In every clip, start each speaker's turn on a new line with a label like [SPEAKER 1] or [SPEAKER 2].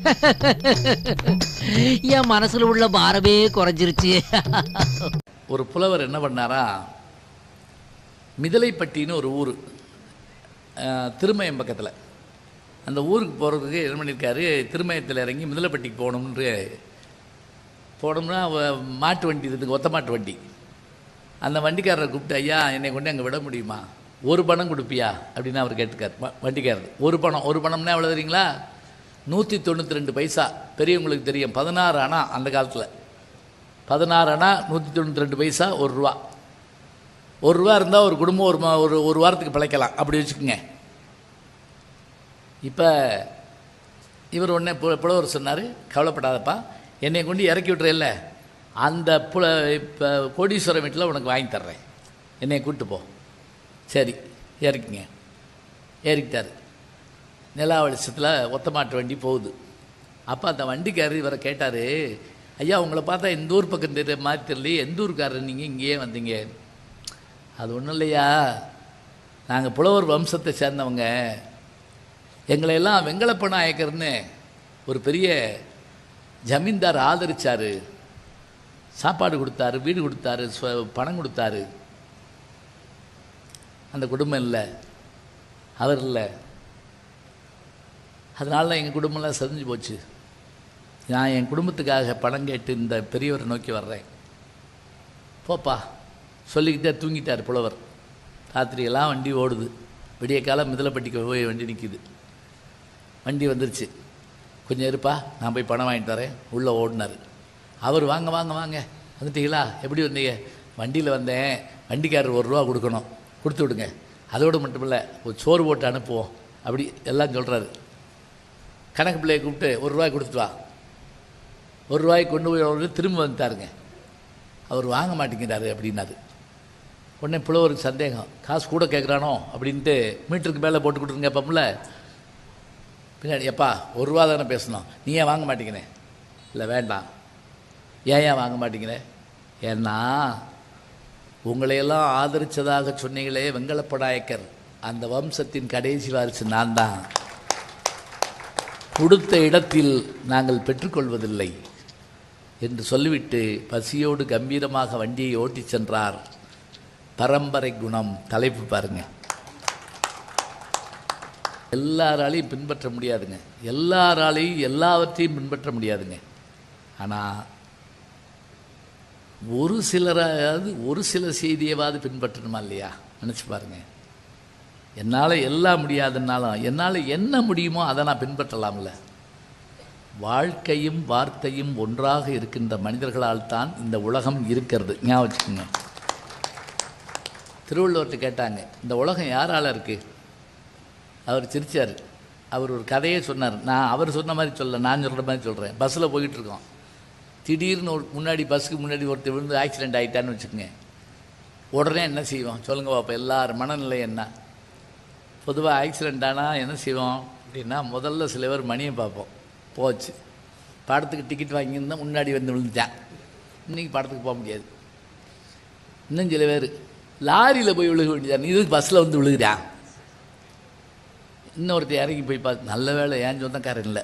[SPEAKER 1] என் மனசுல உள்ள பாரமே குறைஞ்சிருச்சு.
[SPEAKER 2] ஒரு புலவர் என்ன பண்ணாரா மிதலைப்பட்டின்னு ஒரு ஊர் அஹ், திருமயம் பக்கத்தில். அந்த ஊருக்கு போகிறதுக்கு என்ன பண்ணியிருக்காரு திருமயத்தில் இறங்கி மிதலைப்பட்டிக்கு போகணும்னு போனோம்னா மாட்டு வண்டி இதுக்கு ஒத்த மாட்டு வண்டி. அந்த வண்டிக்காரரை கூப்பிட்டு ஐயா என்னை கொண்டு அங்கே விட முடியுமா? ஒரு பணம் கொடுப்பியா? அப்படின்னு அவர் கேட்டுக்கார் வண்டிக்காரர். ஒரு பணம் ஒரு பணம்னா எவ்வளோ தெரியுங்களா நூற்றி தொண்ணூற்றி ரெண்டு பைசா. பெரியவங்களுக்கு தெரியும். பதினாறு அணா அந்த காலத்தில். பதினாறு அணா நூற்றி தொண்ணூற்றி ரெண்டு பைசா ஒரு ரூபா. ஒரு ரூபா இருந்தால் ஒரு குடும்பம் ஒரு மா- ஒரு ஒரு வாரத்துக்கு பிழைக்கலாம். அப்படி வச்சுக்கோங்க. இப்போ இவர் உடனே பு புலவர் சொன்னார் கவலைப்படாதப்பா. என்னை கொண்டு இறக்கி விட்றேல்ல அந்த புல இப்போ கோடீஸ்வரம் வீட்டில் உனக்கு வாங்கி தர்றேன். என்னை கூப்பிட்டு போ. சரி இறக்கிங்க. ஏறிக்கிட்டார் நிலா வெளிச்சத்தில் ஒத்த மாட்டு வண்டி போகுது. அப்போ அந்த வண்டிக்காரர் இவரை கேட்டார் ஐயா உங்களை பார்த்தா எந்த ஊர் பக்கம் தெரிய மாதிரி தெரியல எந்த ஊருக்காரர் நீங்கள் இங்கேயே வந்தீங்க? அது ஒன்றும் இல்லையா நாங்கள் புலவர் வம்சத்தை சேர்ந்தவங்க. எங்களையெல்லாம் வெங்கலப்ப நாயக்கர்னு ஒரு பெரிய ஜமீன்தார் ஆதரித்தார் சாப்பாடு கொடுத்தாரு வீடு கொடுத்தாரு ஸ்வ- பணம் கொடுத்தாரு. அந்த குடும்பம் இல்லை அவர் இல்லை. அதனால எங்கள் குடும்பம்லாம் செதஞ்சு போச்சு. நான் என் குடும்பத்துக்காக பணம் கேட்டு இந்த பெரியவரை நோக்கி வர்றேன். போப்பா சொல்லிக்கிட்டே தூங்கிட்டார் புலவர். ராத்திரியெல்லாம் வண்டி ஓடுது. விடிய காலம் மிதலைப்பட்டிக்கு போய் வண்டி நிற்கிது வண்டி வந்துருச்சு. கொஞ்சம் இருப்பா நான் போய் பணம் வாங்கிட்டு வரேன். உள்ளே ஓடினார். அவர் வாங்க வாங்க வாங்க. வந்துட்டீங்களா? எப்படி வந்தீங்க? வண்டியில் வந்தேன். வண்டிக்காரர் ஒரு ரூபா கொடுக்கணும். கொடுத்து விடுங்க. அதோடு மட்டும் இல்லை ஒரு சோறு போட்டு அனுப்புவோம். அப்படி எல்லாம் சொல்கிறாரு கணக்கு பிள்ளையை கூப்பிட்டு ஒரு ரூபாய் கொடுத்துட்டு வா. ஒரு ரூபாய்க்கு கொண்டு போய் அவரு திரும்ப வந்துட்டாருங்க. அவர் வாங்க மாட்டேங்கிறாரு அப்படின்னாரு. உடனே புலவருக்கு சந்தேகம். காசு கூட கேட்குறானோ அப்படின்ட்டு மீட்டருக்கு மேலே போட்டு கொடுத்துருங்க பம்ல பின்னாடி எப்பா ஒரு ரூபா தானே பேசணும். நீ ஏன் வாங்க மாட்டேங்கிறேன் இல்லை வேண்டாம் ஏன் ஏன் வாங்க மாட்டேங்கிறேன் ஏன்னா உங்களையெல்லாம் ஆதரித்ததாக சொன்னீங்களே வெங்கலப்படாயக்கர் அந்த வம்சத்தின் கடைசி வாரிசு நான் தான் கொடுத்த இடத்தில் நாங்கள் பெற்றுக்கொள்வதில்லை என்று சொல்லிவிட்டு பசியோடு கம்பீரமாக வண்டியை ஓட்டிச் சென்றார் பரம்பரை குணம் தலைப்பு பாருங்க. எல்லாராலையும் பின்பற்ற முடியாதுங்க. எல்லாராலையும் எல்லாவற்றையும் பின்பற்ற முடியாதுங்க. ஆனால் ஒரு சிலராவது ஒரு சில செய்தியவாது பின்பற்றணுமா இல்லையா? நினச்சி பாருங்கள் என்னால் எல்லாம் முடியாதுன்னாலும் என்னால் என்ன முடியுமோ அதை நான் பின்பற்றலாம்ல. வாழ்க்கையும் வார்த்தையும் ஒன்றாக இருக்கின்ற மனிதர்களால் தான் இந்த உலகம் இருக்கிறது. ஞாபகம் வச்சுக்கோங்க. திருவள்ளுவர்கிட்ட கேட்டாங்க இந்த உலகம் யாரால் இருக்குது அவர் சிரிச்சார். அவர் ஒரு கதையே சொன்னார். நான் அவர் சொன்ன மாதிரி சொல்ல நான் சொல்கிற மாதிரி சொல்கிறேன் பஸ்ஸில் போயிட்டுருக்கோம் திடீர்னு ஒரு முன்னாடி பஸ்ஸுக்கு முன்னாடி ஒருத்தர் விழுந்து ஆக்சிடென்ட் ஆகிட்டான்னு வச்சுக்கோங்க. உடனே என்ன செய்வோம்? சொல்லுங்கள் பாப்பா எல்லார் மனநிலை என்ன? பொதுவாக ஆக்சிடெண்ட் ஆனால் என்ன செய்வோம் அப்படின்னா முதல்ல சில பேர் மணியை பார்ப்போம். போச்சு. படத்துக்கு டிக்கெட் வாங்கியிருந்தா முன்னாடி வந்து விழுந்துட்டேன். இன்றைக்கி படத்துக்கு போக முடியாது. இன்னும் சில பேர் லாரியில் போய் விழுக வேண்டியதான் இது பஸ்ஸில் வந்து விழுகிறான். இன்னொருத்தர் இறங்கி போய் பார்த்து நல்ல வேலை ஏன் சொந்தக்காரன் இல்லை.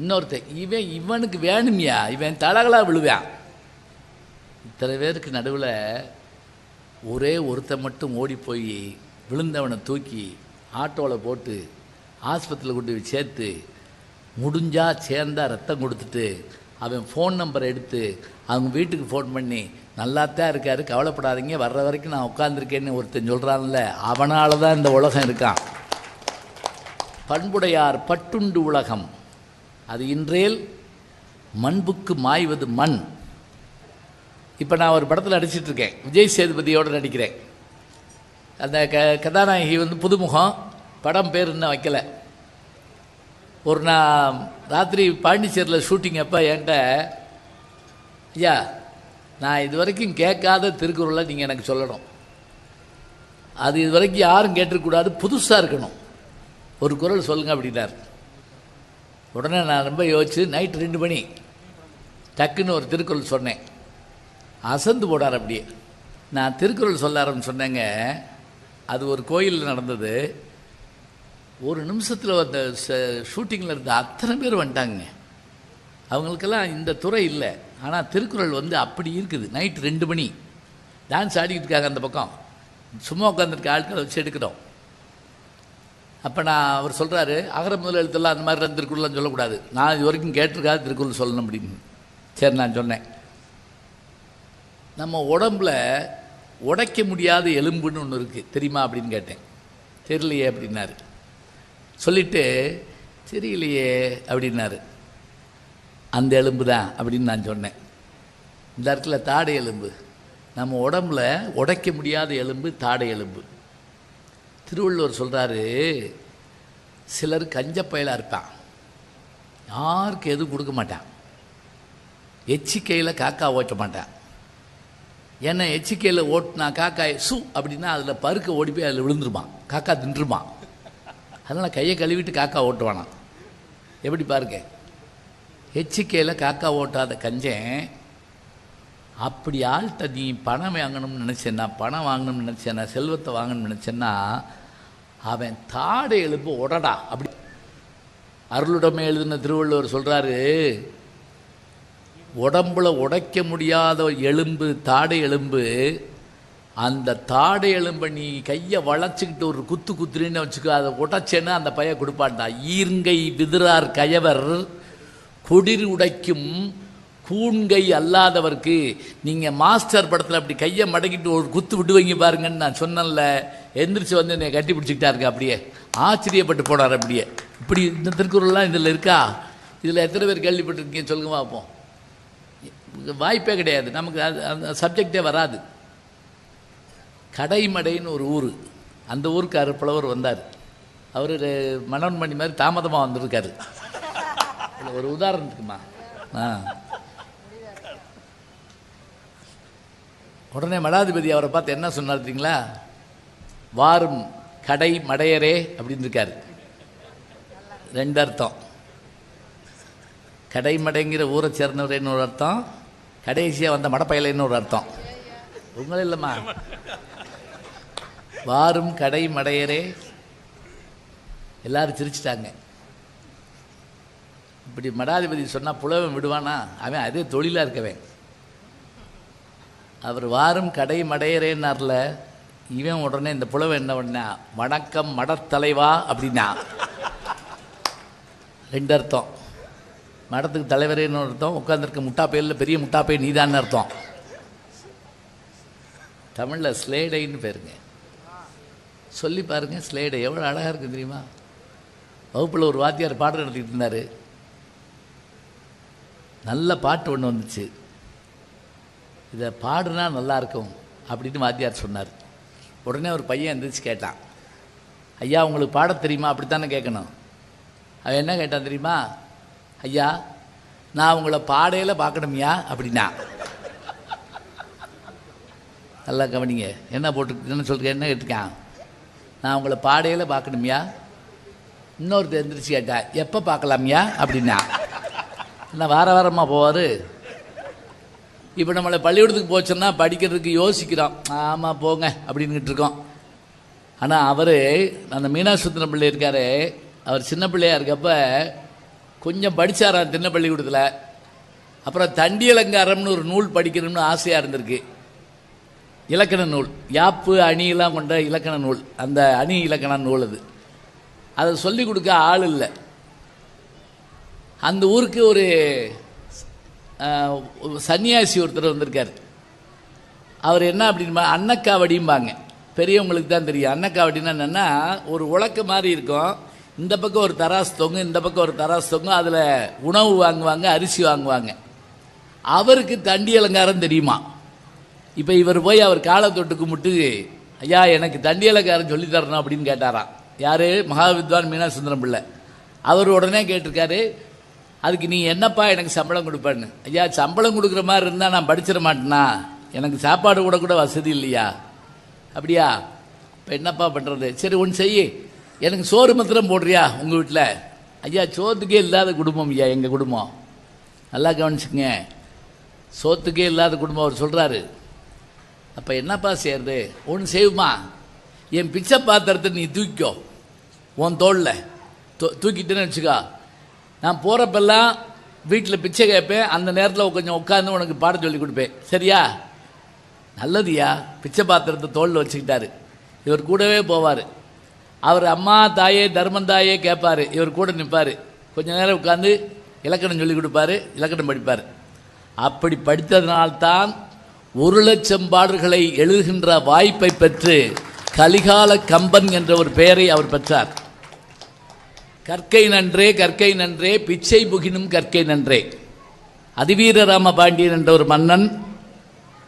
[SPEAKER 2] இன்னொருத்தன் இவன் இவனுக்கு வேணுமியா. இவன் தலகலாக விழுவான். இத்தனை பேருக்கு நடுவில் ஒரே ஒருத்தன் மட்டும் ஓடி போய் விழுந்தவனை தூக்கி ஆட்டோவில் போட்டு ஆஸ்பத்திரியில் கொண்டு போய் சேர்த்து முடிஞ்சால் சேர்ந்தா ரத்தம் கொடுத்துட்டு அவன் ஃபோன் நம்பரை எடுத்து அவங்க வீட்டுக்கு ஃபோன் பண்ணி நல்லாத்தான் இருக்காரு கவலைப்படாதீங்க வர்ற வரைக்கும் நான் உட்காந்துருக்கேன்னு ஒருத்தன் சொல்கிறான்ல அவனால் தான் இந்த உலகம் இருக்கான். பண்புடையார் பட்டுண்டு உலகம். அது இன்றேல் மண்புக்கு மாய்வது மண். இப்போ நான் ஒரு படத்தில் நடிச்சிட்டு இருக்கேன். விஜய் சேதுபதியோடு நடிக்கிறேன். அந்த க கதாநாயகி வந்து புதுமுகம். படம் பேர் இன்னும் வைக்கல. ஒரு நான் ராத்திரி பாண்டிச்சேரியில் ஷூட்டிங் அப்போ என்கிட்ட ஐயா நான் இது வரைக்கும் கேட்காத திருக்குறளை நீங்கள் எனக்கு சொல்லணும். அது இது வரைக்கும் யாரும் கேட்டிருக்கக்கூடாது புதுசாக இருக்கணும். ஒரு குரல் சொல்லுங்கள் அப்படின்னார். உடனே நான் ரொம்ப யோசிச்சு நைட் ரெண்டு மணி டக்குன்னு ஒரு திருக்குறள் சொன்னேன். அசந்து போடார் அப்படியே. நான் திருக்குறள் சொல்ல சொன்னேங்க அது ஒரு கோயிலில் நடந்தது. ஒரு நிமிஷத்தில் அந்த ஷூட்டிங்கில் இருந்த அத்தனை பேர் வந்துட்டாங்க. அவங்களுக்கெல்லாம் இந்த துறை இல்லை. ஆனால் திருக்குறள் வந்து அப்படி இருக்குது. நைட் ரெண்டு மணி. டான்ஸ் ஆடிக்கிட்டு இருக்காங்க அந்த பக்கம். சும்மா உட்காந்துருக்க ஆட்களை வச்சு எடுக்கிறோம் அப்போ நான் அவர் சொல்கிறாரு அகர முதல் எழுத்தெல்லாம் அந்த மாதிரி திருக்குறள்லாம் சொல்லக்கூடாது. நான் இது வரைக்கும் கேட்டிருக்காது திருக்குறள் சொல்லணும் அப்படின்னு. சரி நான் சொன்னேன். நம்ம உடம்புல உடைக்க முடியாத எலும்புன்னு ஒன்று இருக்குது தெரியுமா அப்படின்னு கேட்டேன். தெரியலையே அப்படின்னாரு. சொல்லிட்டு தெரியலையே அப்படின்னாரு. அந்த எலும்பு தான் அப்படின்னு நான் சொன்னேன். இந்த இடத்துல தாடை எலும்பு. நம்ம உடம்புல உடைக்க முடியாத எலும்பு தாடை எலும்பு. திருவள்ளுவர் சொல்கிறாரு சிலர் கஞ்சப்பயலாக இருப்பான். யாருக்கு எதுவும் கொடுக்க மாட்டான். எச்சிக்கையில் காக்கா ஓட்ட மாட்டான். ஏன்னா எச்சிக்கையில் ஓட்டினா காக்காய் சு அப்படின்னா அதில் பருக்க ஓடி போய் அதில் விழுந்துருமான் காக்கா தின்றுமான் அதனால் கையை கழுவிட்டு காக்கா ஓட்டுவானான் எப்படி பாருங்க. எச்சிக்கையில் காக்கா ஓட்டாத கஞ்சன் அப்படி ஆள்கிட்ட நீ பணம் வாங்கணும்னு நினச்சேன்னா பணம் வாங்கணும்னு நினச்சேன்னா செல்வத்தை வாங்கணும்னு நினச்சேன்னா அவன் தாடை எழுப்பு உடடா. அப்படி அருளுடமை எழுதின திருவள்ளுவர் சொல்கிறாரு உடம்புல உடைக்க முடியாத எலும்பு தாடை எலும்பு அந்த தாடை எலும்பை நீ கையை வளைச்சிக்கிட்டு ஒரு குத்து குத்துறேன்னு வச்சுக்கோ அதை உடைச்சேன்னு அந்த பைய கொடுப்பான்டா. ஈர்ங்கை விதிரார் கயவர் குடிர் உடைக்கும் கூண்கை அல்லாதவர்க்கு நீங்கள் மாஸ்டர் படத்தில் அப்படி கையை மடக்கிட்டு ஒரு குத்து விடுவீங்க பாருங்கன்னு நான் சொன்னேன்ல. எந்திரிச்சு வந்து என்னை கட்டி பிடிச்சிக்கிட்டாருங்க அப்படியே. ஆச்சரியப்பட்டு போனார் அப்படியே. இப்படி இந்த திருக்குறள்லாம் இதில் இருக்கா? இதில் எத்தனை பேர் கேள்விப்பட்டிருக்கீங்க? சொல்லுங்க பார்ப்போம். வாய்ப்பே கிடையாது. நமக்கு அது அந்த சப்ஜெக்டே வராது. கடைமடைன்னு ஒரு ஊர். அந்த ஊருக்கு புலவர் வந்தார். அவர் மனோன்மணி மாதிரி தாமதமாக வந்திருக்காரு. இதுல ஒரு உதாரணத்துக்குமா ஆ. உடனே மடாதிபதி அவரை பார்த்து என்ன சொன்னார் தெரியுங்களா? வாரும் கடை மடையரே அப்படின்னு இருக்காரு. ரெண்டு அர்த்தம். கடைமடைங்கிற ஊரை சேர்ந்தவரேன்னு ஒரு அர்த்தம். கடைசியாக வந்த மடப்பயலைன்னு ஒரு அர்த்தம். உங்களும் இல்லைம்மா. வாரும் கடை மடையரே. எல்லாரும் சிரிச்சிட்டாங்க. இப்படி மடாதிபதி சொன்னால் புலவன் விடுவானா? அவன் அதே தொழிலாக இருக்கவன். அவர் வாரும் கடை மடையரேன்னார்ல இவன் உடனே இந்த புலவன் என்ன பண்ணா? வணக்கம் மடத்தலைவா அப்படின்னா. ரெண்டு அர்த்தம். மடத்துக்கு தலைவரேன்னு அர்த்தம் உட்காந்துருக்க முட்டாப்பையில் பெரிய முட்டாப்பை நீதான்னு அர்த்தம். தமிழில் ஸ்லேடைன்னு பேருங்க. சொல்லி பாருங்க ஸ்லேடை. எவ்வளோ அழகாக இருக்குது தெரியுமா? வகுப்பில் ஒரு வாத்தியார் பாடம் நடத்திட்டு இருந்தார். நல்ல பாட்டு ஒன்று வந்துச்சு. இதை பாடுனா நல்லாயிருக்கும் அப்படின்னு வாத்தியார் சொன்னார். உடனே ஒரு பையன் எந்திரிச்சு கேட்டான். ஐயா உங்களுக்கு பாட தெரியுமா? அப்படித்தானே கேட்கணும் அவன் என்ன கேட்டான் தெரியுமா? ஐயா நான் உங்களை பாடையில் பார்க்கணுமியா அப்படின்னா. நல்லா கவனிங்க. என்ன போட்டு சொல்கிறேன் என்ன கேட்டிருக்கான்? நான் உங்களை பாடையில் பார்க்கணுமியா? இன்னொருத்தர் தெரிஞ்சிருச்சு கேட்டா எப்போ பார்க்கலாமியா அப்படின்னா. என்ன வார வாரமாக போவார்? இப்போ நம்மளை பள்ளிக்கூடத்துக்கு போச்சோன்னா படிக்கிறதுக்கு யோசிக்கிறோம். ஆமாம் போங்க அப்படின்னுக்கிட்டு இருக்கோம். ஆனால் அவர் அந்த மீனாசுந்தரம் பிள்ளை இருக்காரு. அவர் சின்ன பிள்ளையாக இருக்கப்போ கொஞ்சம் படித்தாராம் தின்ன பள்ளிக்கூடத்தில்? அப்புறம் தண்டி அலங்காரம்னு ஒரு நூல் படிக்கணும்னு ஆசையாக இருந்திருக்கு. இலக்கண நூல். யாப்பு அணியெல்லாம் கொண்ட இலக்கண நூல். அந்த அணி இலக்கண நூல் அது. அதை சொல்லிக் கொடுக்க ஆள் இல்லை. அந்த ஊருக்கு ஒரு சன்னியாசி ஒருத்தர் வந்திருக்கார். அவர் என்ன அப்படின்பா அன்னக்காவடிம்பாங்க. பெரியவங்களுக்கு தான் தெரியும். அன்னக்காவடின்னா என்னென்னா ஒரு உலக்க மாதிரி இருக்கும். இந்த பக்கம் ஒரு தராசு தொங்கும் இந்த பக்கம் ஒரு தராசு தொங்கும் அதில் உணவு வாங்குவாங்க அரிசி வாங்குவாங்க. அவருக்கு தண்டி அலங்காரம் தெரியுமா? இப்போ இவர் போய் அவர் காலை தொட்டு கும்பிட்டு ஐயா எனக்கு தண்டி அலங்காரம் சொல்லி தரணும் அப்படின்னு கேட்டாராம். யார்? மகாவித்வான் மீனாசுந்தரம் பிள்ளை. அவர் உடனே கேட்டிருக்காரு அதுக்கு நீ என்னப்பா எனக்கு சம்பளம் கொடுப்பேன்னு? ஐயா சம்பளம் கொடுக்குற மாதிரி இருந்தால் நான் படிச்சிட மாட்டேனா? எனக்கு சாப்பாடு கூட கூட வசதி இல்லையா? அப்படியா? இப்போ என்னப்பா பண்ணுறது சரி ஒன்று செய்யி. எனக்கு சோறு மாத்திரம் போடுறியா உங்கள் வீட்டில்? ஐயா சோத்துக்கே இல்லாத குடும்பம் ஐயா எங்கள் குடும்பம். நல்லா கவனிச்சுங்க சோத்துக்கே இல்லாத குடும்பம் அவர் சொல்கிறாரு அப்போ என்னப்பா செய்யறது? ஒன்று செய்வோமா என் பிச்சை பாத்திரத்தை நீ தூக்கிக்கோ. உன் தோளில். தூ தூக்கிட்டேன்னு வச்சுக்கோ. நான் போகிறப்பெல்லாம் வீட்டில் பிச்சை கேட்பேன். அந்த நேரத்தில் கொஞ்சம் உட்காந்து உனக்கு பாடம் சொல்லி கொடுப்பேன். சரியா? நல்லதுயா பிச்சை பாத்திரத்தை தோளில் வச்சுக்கிட்டாரு. இவர் கூடவே போவார். அவர் அம்மா தாயே தர்மம் தாயே கேட்பார். இவர் கூட நிற்பார் கொஞ்ச நேரம் உட்காந்து இலக்கணம் சொல்லி கொடுப்பாரு இலக்கணம் படிப்பார். அப்படி படித்ததனால்தான் ஒரு லட்சம் பாடல்களை எழுதுகின்ற வாய்ப்பை பெற்று கலிகால கம்பன் என்ற ஒரு பெயரை அவர் பெற்றார். கற்கை நன்றே கற்கை நன்றே பிச்சை புகினும் கற்கை நன்றே. அதிவீரராம பாண்டியன் என்ற ஒரு மன்னன்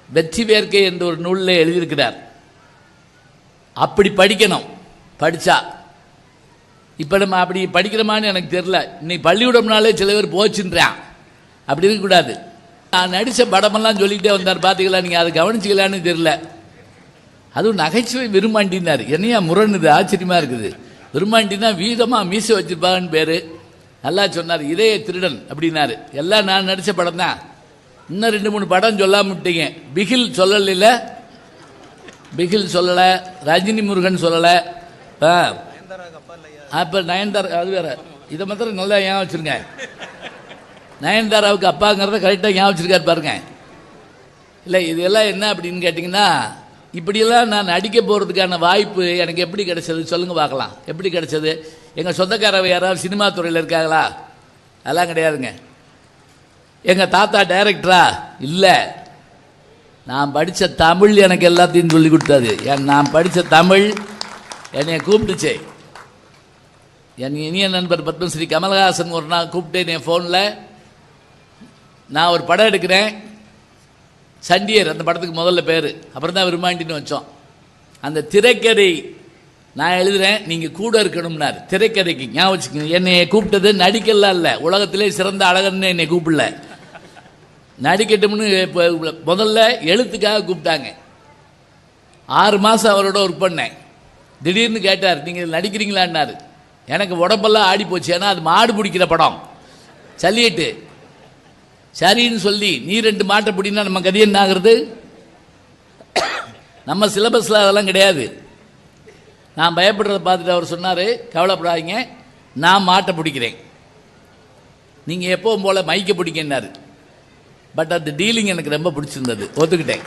[SPEAKER 2] வெற்றி வேர்க்கை என்ற ஒரு நூலில் எழுதியிருக்கிறார். அப்படி படிக்கணும். படித்தா இப்போ நம்ம அப்படி படிக்கிறோமான்னு எனக்கு தெரில இன்னைக்கு பள்ளிக்கூடம்னாலே சில பேர் போச்சுன்றான். அப்படி இருக்கக்கூடாது. நான் நடித்த படமெல்லாம் சொல்லிக்கிட்டே வந்தார். பார்த்தீங்களா நீங்கள் அதை கவனிச்சிக்கலான்னு தெரில அதுவும் நகைச்சுவை விரும்மாண்டினார் என்னையா முரணுது ஆச்சரியமாக இருக்குது. விரும்மாண்டினா வீதமாக மீசை வச்சிருப்பாங்கன்னு பேர். நல்லா சொன்னார். இதய திருடன் அப்படின்னாரு. எல்லாம் நான் நடித்த படம் தான் இன்னும் ரெண்டு மூணு படம் சொல்லாமட்டீங்க பிகில் சொல்லல பிகில் சொல்லலை. ரஜினி முருகன் சொல்லலை. அப்போ நயன்தாரா அது வேற. இதை மாத்திரம் நல்லா ஞாபகம் வச்சுருங்க. நயன்தாராவுக்கு அப்பாங்கிறத கரெக்டாக ஞாபகம் வச்சிருக்காரு பாருங்க. இல்லை இதெல்லாம் என்ன அப்படின்னு கேட்டிங்கன்னா இப்படியெல்லாம் நான் நடிக்க போகிறதுக்கான வாய்ப்பு எனக்கு எப்படி கிடைச்சது சொல்லுங்கள் பார்க்கலாம். எப்படி கிடைச்சது? எங்கள் சொந்தக்காரவ யாராவது சினிமா துறையில் இருக்காங்களா? அதெல்லாம் கிடையாதுங்க. எங்கள் தாத்தா டைரக்டரா இல்லை. நான் படித்த தமிழ் எனக்கு எல்லாத்தையும் சொல்லி கொடுத்தாது நான் படித்த தமிழ் என்னை கூப்பிட்டுச்சே என் இனிய நண்பர் பத்மஸ்ரீ கமலஹாசன் ஒரு நாள் கூப்பிட்டேன் என் ஃபோனில் நான் ஒரு படம் எடுக்கிறேன். சண்டியர் அந்த படத்துக்கு முதல்ல பேர். அப்புறம் தான் விரும்பாண்டின்னு வச்சோம். அந்த திரைக்கதை நான் எழுதுறேன் நீங்கள் கூட இருக்கணும்னார். திரைக்கதைக்கு ஞாபகம் வச்சுக்கோங்க. என்னை கூப்பிட்டது நடிக்கலாம் இல்லை உலகத்திலே சிறந்த அழகன்னு என்னை கூப்பிடல. நடிக்கட்டும்னு இப்போ முதல்ல எழுத்துக்காக கூப்பிட்டாங்க. ஆறு மாதம் அவரோட ஒர்க் பண்ணேன். திடீர்னு கேட்டார் நீங்கள் நடிக்கிறீங்களான்னாரு. எனக்கு உடம்பெல்லாம் ஆடி போச்சு. ஏன்னா அது மாடு பிடிக்கிற படம். சல்லிட்டு சரின்னு சொல்லி நீ ரெண்டு மாட்டை பிடினா நம்ம கதி என்ன ஆகுறது? நம்ம சிலபஸில் அதெல்லாம் கிடையாது. நான் பயப்படுறத பார்த்துட்டு அவர் சொன்னார் கவலைப்படாதீங்க. நான் மாட்டை பிடிக்கிறேன். நீங்கள் எப்போவும் போல் மைக்க பிடிக்கினாரு பட் அந்த டீலிங் எனக்கு ரொம்ப பிடிச்சிருந்தது. ஒத்துக்கிட்டேன்.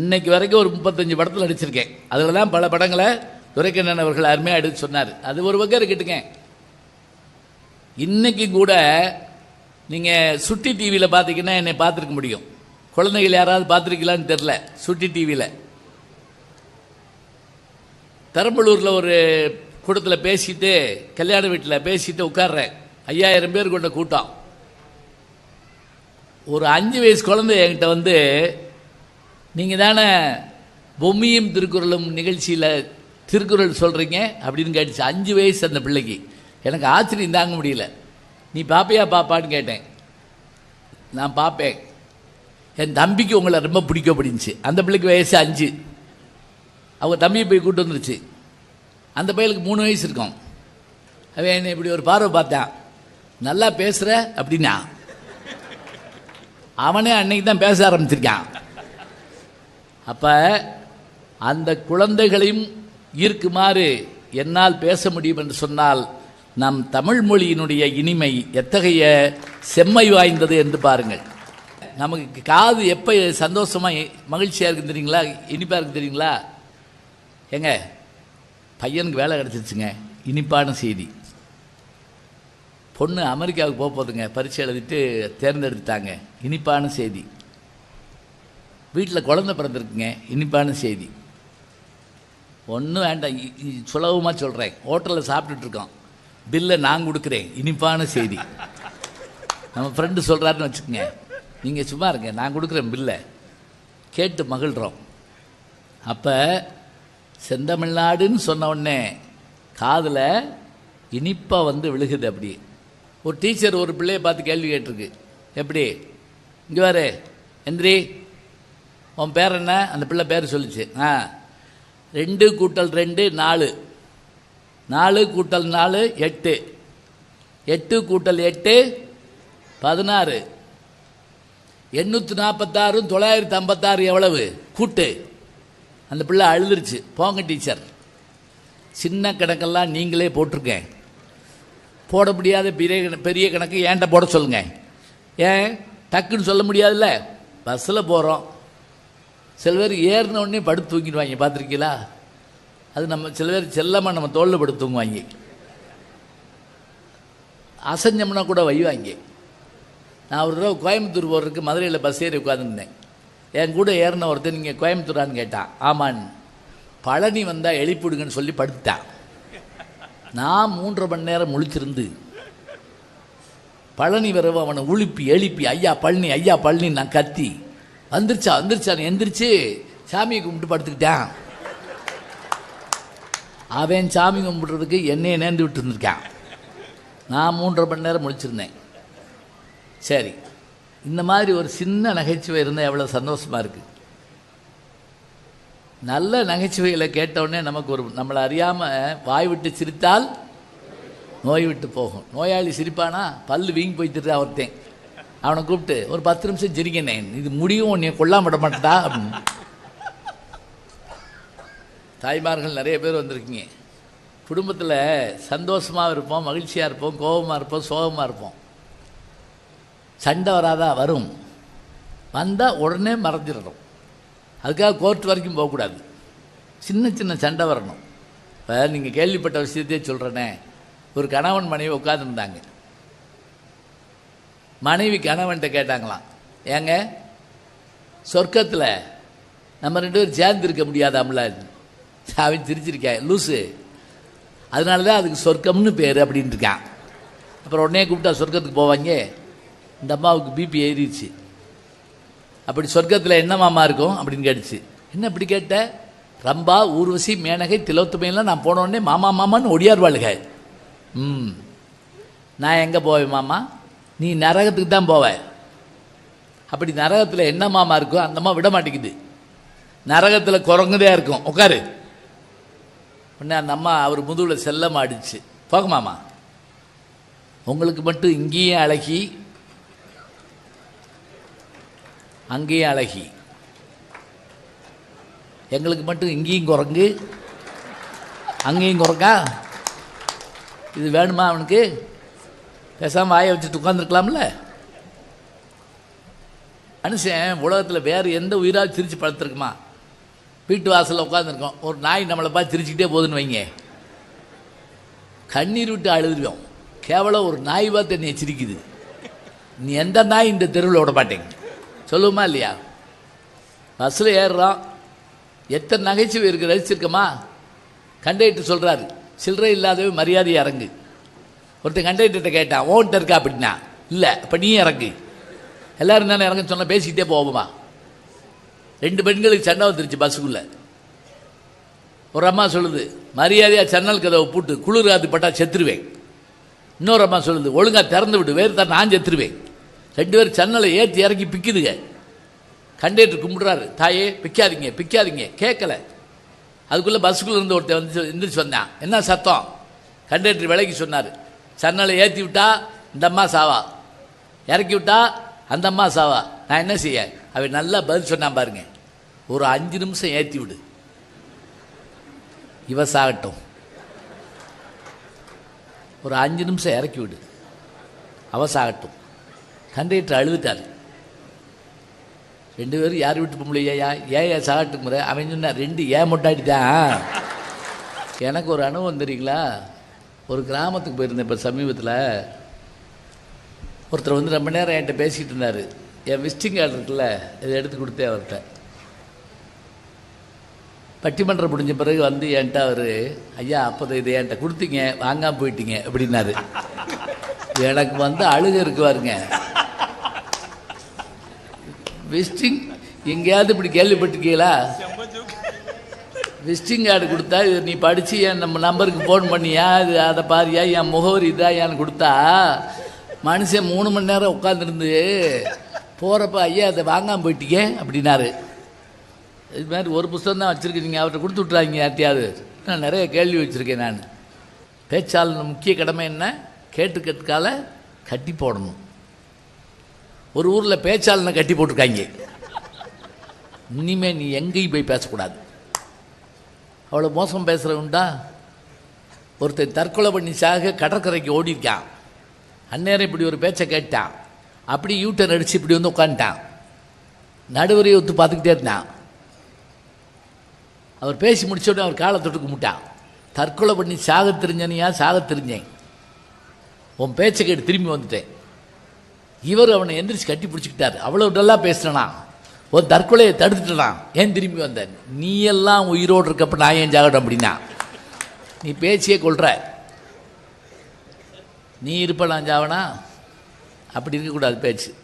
[SPEAKER 2] இன்னைக்கு வரைக்கும் ஒரு முப்பத்தஞ்சு படத்தில் நடிச்சிருக்கேன். அதில் தான் பல படங்களை துரைக்கண்ணன் அவர்கள் அருமையாக எடுத்து சொன்னார். அது ஒரு பக்கம் இருக்கட்டுங்க இன்னைக்கு கூட நீங்கள் சுட்டி டிவியில் பார்த்தீங்கன்னா என்னை பார்த்துருக்க முடியும். குழந்தைகள் யாராவது பார்த்துருக்கீங்களான்னு தெரில சுட்டி டிவியில் பெரம்பலூரில் ஒரு கூட்டத்தில் பேசிட்டு கல்யாண வீட்டில் பேசிட்டு உட்கார்றேன். ஐயாயிரம் பேர் கொண்ட கூட்டம். ஒரு அஞ்சு வயசு குழந்தை என்கிட்ட வந்து நீங்கள் தானே பொம்மியும் திருக்குறளும் நிகழ்ச்சியில் திருக்குறள் சொல்கிறீங்க அப்படின்னு கேட்டுச்சு. அஞ்சு வயசு அந்த பிள்ளைக்கு. எனக்கு ஆச்சரியம் தாங்க முடியல. நீ பாப்பையா பாப்பான்னு கேட்டேன். நான் பார்ப்பேன் என் தம்பிக்கு உங்களை ரொம்ப பிடிக்க பிடிச்சி அந்த பிள்ளைக்கு வயசு அஞ்சு. அவங்க தம்பியை போய் கூட்டு வந்துருச்சு. அந்த பையலுக்கு மூணு வயசு இருக்கும். அவன் என்னை இப்படி ஒரு பார்வை பார்த்தான். நல்லா பேசுகிற அப்படின்னா அவனே அன்னைக்கு தான் பேச ஆரம்பிச்சிருக்கான். அப்போ அந்த குழந்தைகளையும் ஈர்க்குமாறு என்னால் பேச முடியும் என்று சொன்னால் நம் தமிழ் மொழியினுடைய இனிமை எத்தகைய செம்மை வாய்ந்தது என்று பாருங்கள். நமக்கு காது எப்போ சந்தோஷமாக மகிழ்ச்சியாக இருக்கு தெரியுங்களா? இனிப்பாக இருக்கு தெரியுங்களா? ஏங்க பையனுக்கு வேலை கிடச்சிருச்சுங்க. இனிப்பான செய்தி. பொண்ணு அமெரிக்காவுக்கு போக போகுதுங்க. பரீட்சை எழுதிட்டு தேர்ந்தெடுத்துட்டாங்க. இனிப்பான செய்தி. வீட்டில் குழந்த பிறந்திருக்குங்க இனிப்பான செய்தி. ஒன்றும் வேண்டாம் சுலபமாக சொல்கிறேன் ஹோட்டலில் சாப்பிட்டுட்ருக்கோம். பில்லை நான் கொடுக்குறேன் இனிப்பான செய்தி. நம்ம ஃப்ரெண்டு சொல்கிறாருன்னு வச்சுக்கோங்க. நீங்கள் சும்மா இருங்க நான் கொடுக்குறேன் பில்லை. கேட்டு மகிழ்கிறோம் அப்போ செந்தமிழ்நாடுன்னு சொன்ன உடனே காதில் இனிப்பாக வந்து விழுகுது அப்படி. ஒரு டீச்சர் ஒரு பிள்ளையை பார்த்து கேள்வி கேட்டிருக்கு. எப்படி? இங்கே வேறு எந்திரி. உன் பேர் என்ன? அந்த பிள்ளை பேர் சொல்லிச்சு. ஆ. ரெண்டு கூட்டல் ரெண்டு நாலு. நாலு கூட்டல் நாலு எட்டு. எட்டு கூட்டல் எட்டு பதினாறு. எண்ணூற்றி நாற்பத்தாறும் தொள்ளாயிரத்தி ஐம்பத்தாறு எவ்வளவு? கூட்டு. அந்த பிள்ளை அழுதுருச்சு. போங்க டீச்சர். சின்ன கணக்கெல்லாம் நீங்களே போட்டிருக்கேன். போட முடியாத பெரிய பெரிய கணக்கு ஏன்ட்ட போட சொல்லுங்க. ஏன்? டக்குன்னு சொல்ல முடியாதுல்ல? பஸ்ஸில் போகிறோம் சில பேர் ஏறின உடனே படுத்து தூங்கிடுவாங்க பார்த்துருக்கீங்களா? அது நம்ம சில பேர் செல்லமாக நம்ம தோளில் படுத்து தூங்குவாங்க. அசஞ்சோம்னா கூட வைவாங்க. நான் ஒரு தடவை கோயம்புத்தூர் போகிறதுக்கு மதுரையில் பஸ் ஏறி உட்காந்துருந்தேன் என் கூட ஏறின ஒருத்தன் நீங்கள் கோயம்புத்தூரான்னு கேட்டான். ஆமான் பழனி வந்தால் எழுப்பிவிடுங்கன்னு சொல்லி படுத்துட்டான். நான் மூன்றரை மணி நேரம் முழிச்சிருந்து பழனி வரவு அவனை உழுப்பி எழுப்பி ஐயா பழனி ஐயா பழனி நான் கத்தி வந்துருச்சா வந்துருச்சா எந்திரிச்சு சாமியை கும்பிட்டு படுத்துக்கிட்டேன். அவன் சாமி கும்பிட்றதுக்கு என்னையை நேர்ந்து விட்டு இருந்திருக்கான். நான் மூன்றரை மணி நேரம் முழிச்சிருந்தேன். சரி இந்த மாதிரி ஒரு சின்ன நகைச்சுவை இருந்தால் எவ்வளோ சந்தோஷமாக இருக்குது நல்ல நகைச்சுவையில் கேட்டவுடனே நமக்கு ஒரு நம்மளை அறியாமல் வாய் விட்டு சிரித்தால் நோய் விட்டு போகும். நோயாளி சிரிப்பானா? பல் வீங்கி போய்த்துட்டு அவர்த்தேன் அவனை கூப்பிட்டு ஒரு பத்து நிமிஷம் ஜெரிக்கினேன் இது முடியும் உன்னை கொல்லாம விட மாட்டா அப்படின்னு தாய்மார்கள் நிறைய பேர் வந்திருக்கீங்க. குடும்பத்தில் சந்தோஷமாக இருப்போம் மகிழ்ச்சியாக இருப்போம் கோபமாக இருப்போம் சோகமாக இருப்போம். சண்டை வராதா? வரும். வந்தால் உடனே மறைஞ்சிடணும் அதுக்காக கோர்ட் வரைக்கும் போகக்கூடாது. சின்ன சின்ன சண்டை வரணும். இப்போ நீங்கள் கேள்விப்பட்ட விஷயத்தையே சொல்கிறேனே ஒரு கணவன் மனைவி உட்காந்துருந்தாங்க மனைவி கணவன்கிட்ட கேட்டாங்களாம். ஏங்க சொர்க்கத்தில் நம்ம ரெண்டு பேரும் சேர்ந்து இருக்க முடியாதாம்ல? அவன் சிரிச்சிருக்கேன் லூசு. அதனால தான் அதுக்கு சொர்க்கம்னு பேர் அப்படின்ட்டு இருக்கான். அப்புறம் உடனே கூப்பிட்டா சொர்க்கத்துக்கு போவாங்க. இந்த அம்மாவுக்கு பிபி ஏறிடுச்சு. அப்படி சொர்க்கத்தில் என்ன மாமா இருக்கும் அப்படின்னு கேட்டுச்சு. என்ன இப்படி கேட்ட? ரம்பா ஊர்வசி மேனகை திலோத்துமையெல்லாம் நான் போன உடனே மாமா மாமான்னு ஒடியார் வாழ்க. ம். நான் எங்கே போவேன் மாமா? நீ நரகத்துக்கு தான் போவ. அப்படி நரகத்தில் என்ன மாமா இருக்கோ அந்தம்மா விட மாட்டேங்குது. நரகத்தில் குரங்குதே இருக்கும். உட்காரு. உடனே அந்த அம்மா அவர் முதுகில் செல்லமா அடிச்சு போக மாமா. உங்களுக்கு மட்டும் இங்கேயும் அழகி அங்கேயும் அழகி. எங்களுக்கு மட்டும் இங்கேயும் குரங்கு அங்கேயும் குரங்கா? இது வேணுமா அவனுக்கு? பேசாமல் வாயை வச்சுட்டு உட்காந்துருக்கலாம்ல மனுஷன் உலகத்தில் வேறு எந்த உயிராக சிரித்து படுத்துருக்குமா? வீட்டு வாசலில் உட்காந்துருக்கோம் ஒரு நாய் நம்மளை பார்த்து சிரிச்சுக்கிட்டே போகுதுன்னு வைங்க. கண்ணீர் விட்டு அழுதுருவோம். கேவலம் ஒரு நாய் பார்த்து என்னை சிரிக்குது. நீ எந்த நாய் இந்த தெருவில் விட மாட்டேங்க. சொல்லுமா இல்லையா? பஸ்ஸில் ஏறுறோம். எத்தனை நகைச்சுவை இருக்கு ரசிச்சிருக்கமா? கண்டக்டர் சொல்கிறாரு சில்லறை இல்லாதவே மரியாதை இறங்கு. ஒருத்தன் கண்டக்டர்கிட்ட கேட்டான் ஓன்ட்ட இருக்கா? அப்படின்னா இல்லை அப்போ நீ இறங்கு. எல்லோரும் தானே இறங்குன்னு சொன்ன பேசிக்கிட்டே போவோமா? ரெண்டு பெண்களுக்கு சண்டை வந்துருச்சு பஸ்ஸுக்குள்ளே. ஒரு அம்மா சொல்லுது மரியாதையாக சன்னல் கதவை போட்டு குளிர் அது பட்டா செத்துருவேன். இன்னொரு அம்மா சொல்லுது ஒழுங்காக திறந்து விட்டு வேறு தான் நான் செத்துருவேன். ரெண்டு பேரும் சன்னலை ஏற்றி இறக்கி பிக்குதுங்க. கண்டக்டர் கும்பிட்றாரு தாயே பிக்காதீங்க பிக்காதீங்க. கேட்கல அதுக்குள்ளே பஸ்ஸுக்குள்ளே இருந்து ஒருத்தன் வந்து எந்திரிச்சு வந்தான். என்ன சத்தம்? கண்டக்டர் விலைக்கு சொன்னார் சன்னலை ஏற்றி விட்டா இந்த அம்மா சாவா. இறக்கி விட்டா அந்த அம்மா சாவா. நான் என்ன செய்ய? அவ நல்லா பதில் சொன்னான் பாருங்க. ஒரு அஞ்சு நிமிஷம் ஏற்றி விடு. இவ சாகட்டும். ஒரு அஞ்சு நிமிஷம் இறக்கி விடு. அவ சாகட்டும். கண்டக்டர் அழுதுட்டார். ரெண்டு பேரும் யார் விட்டு போக ஏன் ஏன் சாகட்டும் முறை அவன் சொன்னார் ரெண்டு ஏன் முட்டாடி தான் எனக்கு ஒரு அனுபவம் தெரியுங்களா? ஒரு கிராமத்துக்கு போயிருந்தேன் இப்போ சமீபத்தில். ஒருத்தர் வந்து ரொம்ப நேரம் என்கிட்ட பேசிக்கிட்டு இருந்தார். என் விசிட்டிங் கார்டு இருக்குல்ல இதை எடுத்து கொடுத்தேன் அவர்கிட்ட. பட்டிமன்றம் முடிஞ்ச பிறகு வந்து என்கிட்ட அவர் ஐயா அப்போ இதை என்கிட்ட கொடுத்தீங்க வாங்காமல் போயிட்டீங்க அப்படின்னாரு. எனக்கு வந்து அழுக இருக்கு பாருங்க. விசிட்டிங் எங்கேயாவது இப்படி கேள்விப்பட்டிருக்கீங்களா? விசிட்டிங் கார்டு கொடுத்தா இது நீ படித்து என் நம்ம நம்பருக்கு ஃபோன் பண்ணியா? இது அதை பாரியா? என் முகவரி இதாயான்னு கொடுத்தா? மனுஷன் மூணு மணி நேரம் உட்காந்துருந்து போகிறப்ப ஐயா அதை வாங்காமல் போயிட்டீங்க? அப்படின்னாரு. இது மாதிரி ஒரு புஸ்தகம் தான் வச்சுருக்கீங்க அவர்கிட்ட கொடுத்து விட்றாங்க யார்ட்டையாவது. நான் நிறைய கேள்வி வச்சுருக்கேன் நான். பேச்சாளர் முக்கிய கடமை என்ன? கேட்டு கேட்டுக்கால கட்டி போடணும். ஒரு ஊரில் பேச்சாளனை கட்டி போட்டிருக்காங்க. இனிமேல் நீ எங்கேயும் போய் பேசக்கூடாது. அவ்வளோ மோசம் பேசுகிறவன்டா ஒருத்தன் தற்கொலை பண்ணி சாக கடற்கரைக்கு ஓடிருக்கான் அந்நேரம் இப்படி ஒரு பேச்சை கேட்டான். அப்படி யூட்டர் அடித்து இப்படி வந்து உட்காந்துட்டான் நடுவரையை ஒத்து பார்த்துக்கிட்டே இருந்தான். அவர் பேசி முடிச்ச உடனே அவர் காலை தொட்டு கும்பிட்டான். தற்கொலை பண்ணி சாக தெரிஞ்சனியா? சாக தெரிஞ்சேன். உன் பேச்சை கேட்டு திரும்பி வந்துட்டேன். இவர் அவனை எந்திரிச்சு கட்டி பிடிச்சிக்கிட்டார். அவ்வளோ நல்லா பேசுனா ஒரு தற்கொலையை தடுத்துட்டான் ஏன் திரும்பி வந்த? நீ எல்லாம் உயிரோடு இருக்கப்ப நான் ஏன் ஜாகட்டும் அப்படின்னா? நீ பேச்சியே கொள்கிற நீ இருப்ப நான் ஜாவனா? அப்படி இருக்கக்கூடாது பேச்சு.